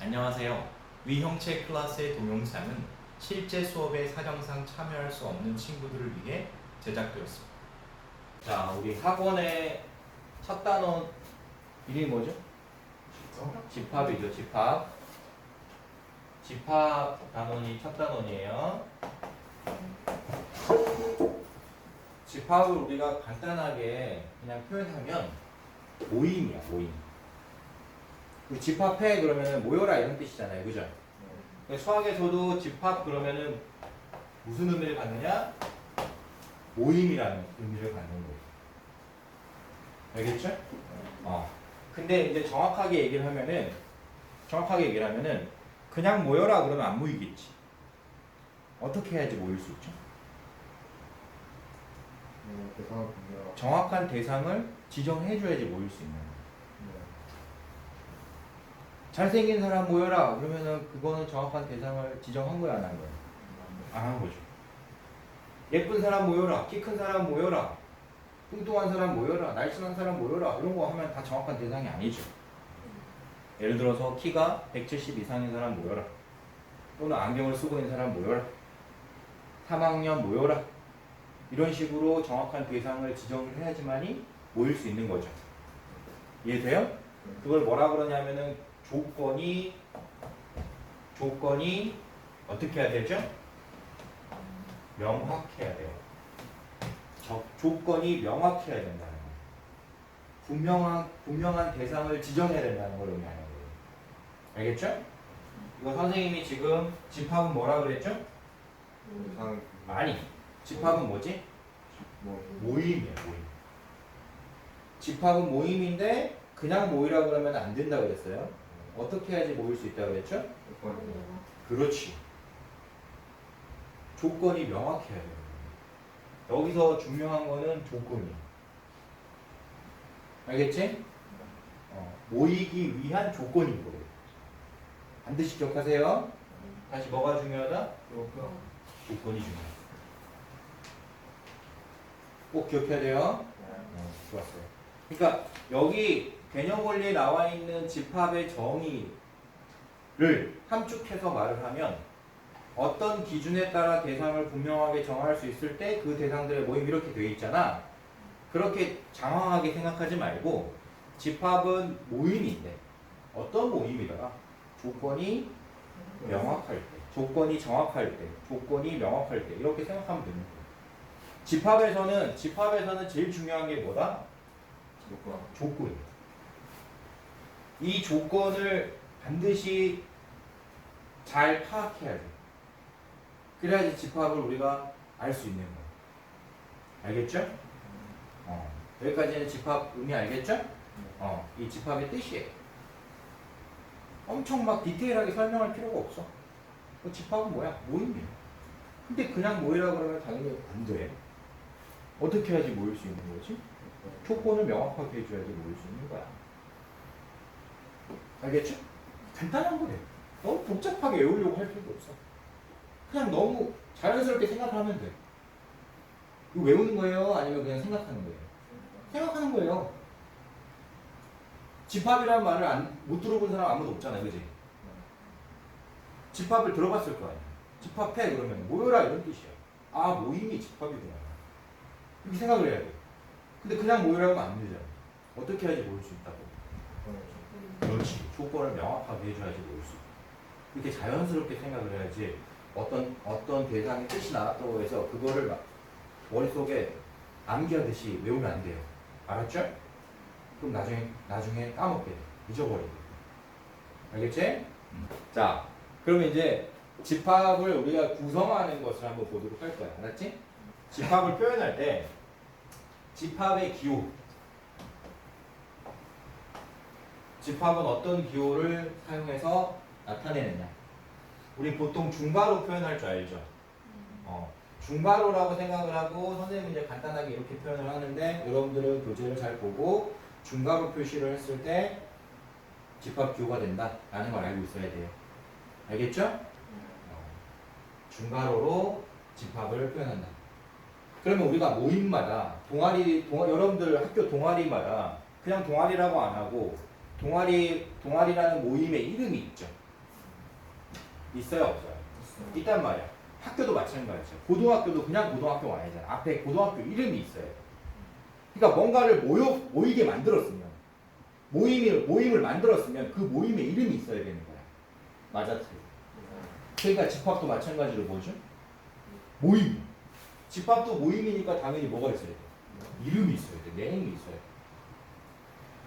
안녕하세요. 위형체 클래스의 동영상은 실제 수업에 사정상 참여할 수 없는 친구들을 위해 제작되었습니다. 자, 우리 학원의 첫 단원 이름이 뭐죠? 집합이죠, 집합. 집합 단원이 첫 단원이에요. 집합을 우리가 간단하게 그냥 표현하면 모임이야, 모임. 우리 집합해 그러면 모여라 이런 뜻이잖아요, 그죠? 근데 수학에서도 집합 그러면은 무슨 의미를 갖느냐? 모임이라는 의미를 갖는 거예요. 알겠죠? 어. 근데 이제 정확하게 얘기를 하면은 정확하게 얘기를 하면은 그냥 모여라 그러면 안 모이겠지. 어떻게 해야지 모일 수 있죠? 네. 정확한 대상을 지정해 줘야지 모일 수 있는 거예요. 네. 잘생긴 사람 모여라 그러면은 그거는 정확한 대상을 지정한 거야 안 한 거야? 안 한 거죠. 예쁜 사람 모여라, 키 큰 사람 모여라, 뚱뚱한 사람 모여라, 날씬한 사람 모여라 이런 거 하면 다 정확한 대상이 아니죠. 예를 들어서 키가 170 이상인 사람 모여라, 또는 안경을 쓰고 있는 사람 모여라, 3학년 모여라 이런 식으로 정확한 대상을 지정을 해야지만이 모일 수 있는 거죠. 이해돼요? 그걸 뭐라 그러냐면은 조건이 조건이 어떻게 해야 되죠? 명확해야 돼요. 저, 조건이 명확해야 된다는 거예요. 분명한 분명한 대상을 지정해야 된다는 걸 의미하는 거예요. 알겠죠? 이거 선생님이 지금 집합은 뭐라 그랬죠? 대상 아니, 집합은 뭐지? 뭐 모임이야, 모임. 집합은 모임인데 그냥 모이라 그러면 안 된다 그랬어요. 어떻게 해야지 모일 수 있다고 그랬죠? 조건이 그렇지. 조건이 명확해야 돼요. 여기서 중요한 거는 조건이야. 알겠지? 어, 모이기 위한 조건인 거예요. 반드시 기억하세요. 다시 뭐가 중요하다? 조건. 조건이 중요하다. 꼭 기억해야 돼요. 어, 좋았어요. 그러니까 여기 개념 원리에 나와 있는 집합의 정의를 함축해서 말을 하면 어떤 기준에 따라 대상을 분명하게 정할 수 있을 때 그 대상들의 모임 이렇게 되어 있잖아. 그렇게 장황하게 생각하지 말고 집합은 모임인데 어떤 모임이더라? 조건이 명확할 때, 조건이 정확할 때, 조건이 명확할 때 이렇게 생각하면 되는 거예요. 집합에서는 집합에서는 제일 중요한 게 뭐다? 조건. 조건 이 조건을 반드시 잘 파악해야 돼. 그래야지 집합을 우리가 알 수 있는 거야. 알겠죠? 어. 여기까지는 집합 의미 알겠죠? 어. 이 집합의 뜻이에요. 엄청 막 디테일하게 설명할 필요가 없어. 그 집합은 뭐야? 모임이에요. 근데 그냥 모이라 그러면 당연히 안 돼. 어떻게 해야지 모일 수 있는 거지? 조건을 명확하게 해줘야지 모일 수 있는 거야. 알겠죠? 간단한 거예요. 너무 복잡하게 외우려고 할 필요도 없어. 그냥 너무 자연스럽게 생각하면 돼. 이거 외우는 거예요? 아니면 그냥 생각하는 거예요? 생각하는 거예요. 집합이라는 말을 안, 못 들어본 사람 아무도 없잖아요. 그지? 집합을 들어봤을 거 아니야. 집합해 그러면 모여라 이런 뜻이야. 아 모임이 집합이구나. 이렇게 생각을 해야 돼. 근데 그냥 모이라고 하면 안 되잖아. 어떻게 해야지 모일 수 있다고? 그렇지. 조건을 명확하게 해줘야지 모일 수 있다. 이렇게 자연스럽게 생각을 해야지 어떤 어떤 대상의 뜻이 나왔다고 해서 그거를 막 머릿속에 암기하듯이 외우면 안 돼요. 알았죠? 그럼 나중에 나중에 까먹게 돼. 잊어버리게 돼. 알겠지? 자, 그러면 이제 집합을 우리가 구성하는 것을 한번 보도록 할 거야. 알았지? 집합을 표현할 때 집합의 기호 집합은 어떤 기호를 사용해서 나타내느냐 우리 보통 중괄호 표현할 줄 알죠? 어, 중괄호라고 생각을 하고 선생님은 이제 간단하게 이렇게 표현을 하는데 여러분들은 교재를 잘 보고 중괄호 표시를 했을 때 집합 기호가 된다 라는 걸 알고 있어야 돼요 알겠죠? 어, 중괄호로 집합을 표현한다 그러면 우리가 모임마다 동아리, 동아, 여러분들 학교 동아리마다 그냥 동아리라고 안 하고 동아리 동아리라는 모임의 이름이 있죠. 있어요 없어요? 있단 말이야. 학교도 마찬가지죠. 고등학교도 그냥 고등학교가 아니잖아. 앞에 고등학교 이름이 있어요. 그러니까 뭔가를 모여 모이게 만들었으면 모임을 모임을 만들었으면 그 모임에 이름이 있어야 되는 거야. 맞아 틀려. 그러니까 집합도 마찬가지로 뭐죠? 모임. 집합도 모임이니까 당연히 뭐가 있어야 돼? 이름이 있어야 돼. 내용이 있어야 돼.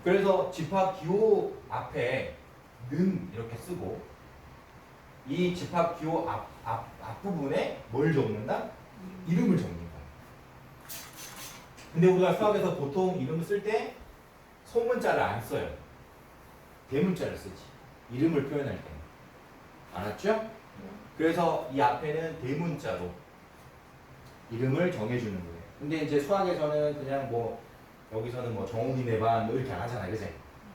그래서 집합 기호 앞에 는 이렇게 쓰고 이 집합 기호 앞, 앞, 앞부분에 뭘 적는다? 이름을 적는다. 근데 우리가 수학에서 보통 이름을 쓸 때 소문자를 안 써요. 대문자를 쓰지. 이름을 표현할 때. 알았죠? 그래서 이 앞에는 대문자로 이름을 정해주는 거예요. 근데 이제 수학에서는 그냥 뭐 여기서는 뭐 내반 뭐 이렇게 안 하잖아, 그지?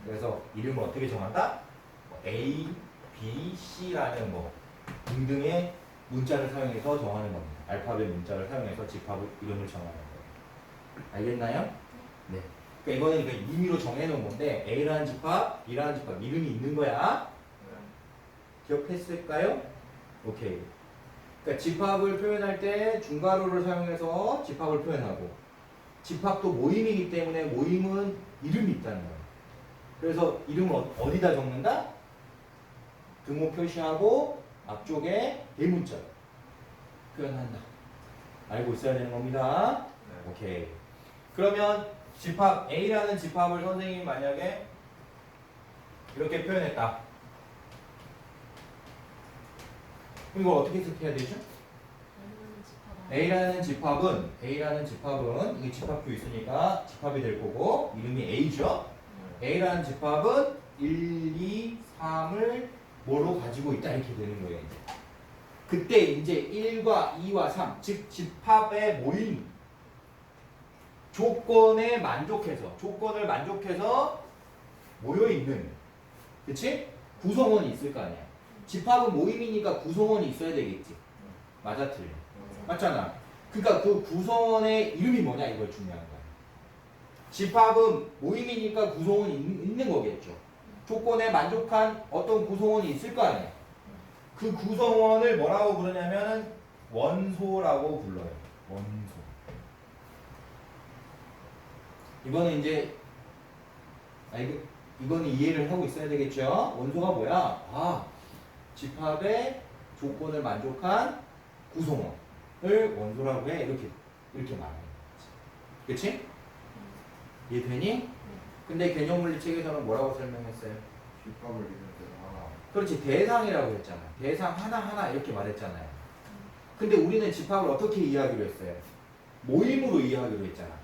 그래서 이름을 어떻게 정한다? 뭐 A, B, C라는 뭐 등등의 문자를 사용해서 정하는 겁니다. 알파벳 문자를 사용해서 집합 이름을 정하는 거예요. 알겠나요? 네. 그러니까 이거는 그 임의로 정해놓은 건데 A라는 집합, B라는 집합 이름이 있는 거야. 기억했을까요? 오케이. 그러니까 집합을 표현할 때 중괄호를 사용해서 집합을 표현하고 집합도 모임이기 때문에 모임은 이름이 있다는 거예요. 그래서 이름을 어- 어디다 적는다? 등호 표시하고 앞쪽에 대문자 표현한다. 알고 있어야 되는 겁니다. 오케이. 그러면 집합 A라는 집합을 선생님이 만약에 이렇게 표현했다. 그럼 이걸 어떻게 해석해야 되죠? A라는 집합은 A라는 집합은 이게 집합도 있으니까 집합이 될 거고 이름이 A죠. A라는 집합은 1, 2, 3을 뭐로 가지고 있다 이렇게 되는 거예요. 이제. 그때 이제 1과 2와 3, 즉 집합의 모임 조건에 만족해서 조건을 만족해서 모여 있는 그치? 구성원이 있을 거 아니야. 집합은 모임이니까 구성원이 있어야 되겠지. 맞아 틀려. 맞잖아. 그러니까 그 구성원의 이름이 뭐냐 이걸 중요한 거야. 집합은 모임이니까 구성원이 있- 있는 거겠죠. 조건에 만족한 어떤 구성원이 있을 거 아니야. 그 구성원을 뭐라고 부르냐면 원소라고 불러요. 원소. 이거는 이제 아 이거 이거는 이해를 하고 있어야 되겠죠. 원소가 뭐야? 아 집합의 조건을 만족한 구성원 을 원소라고 해 이렇게 이렇게 말하는 거지. 그렇지? 이해되니? 근데 개념 물리책에서는 뭐라고 설명했어요? 집합을 이룰 때는 하나. 그렇지 대상이라고 했잖아. 대상 하나 하나 이렇게 말했잖아요. 근데 우리는 집합을 어떻게 이해하기로 했어요? 모임으로 이해하기로 했잖아.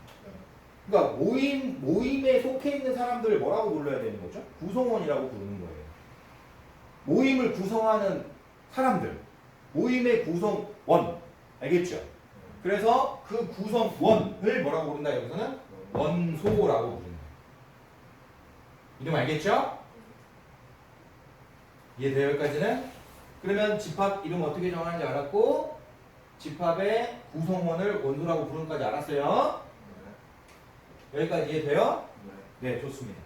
그러니까 모임 모임에 속해 있는 사람들을 뭐라고 불러야 되는 거죠? 구성원이라고 부르는 거예요. 모임을 구성하는 사람들, 모임의 구성원, 알겠죠? 그래서 그 구성 원을 뭐라고 부른다 여기서는 원소라고 부른다. 이름 알겠죠? 이해돼요 여기까지는? 그러면 집합 이름 어떻게 정하는지 알았고 집합의 구성원을 원소라고 부르는까지 알았어요? 여기까지 이해돼요? 네. 네 좋습니다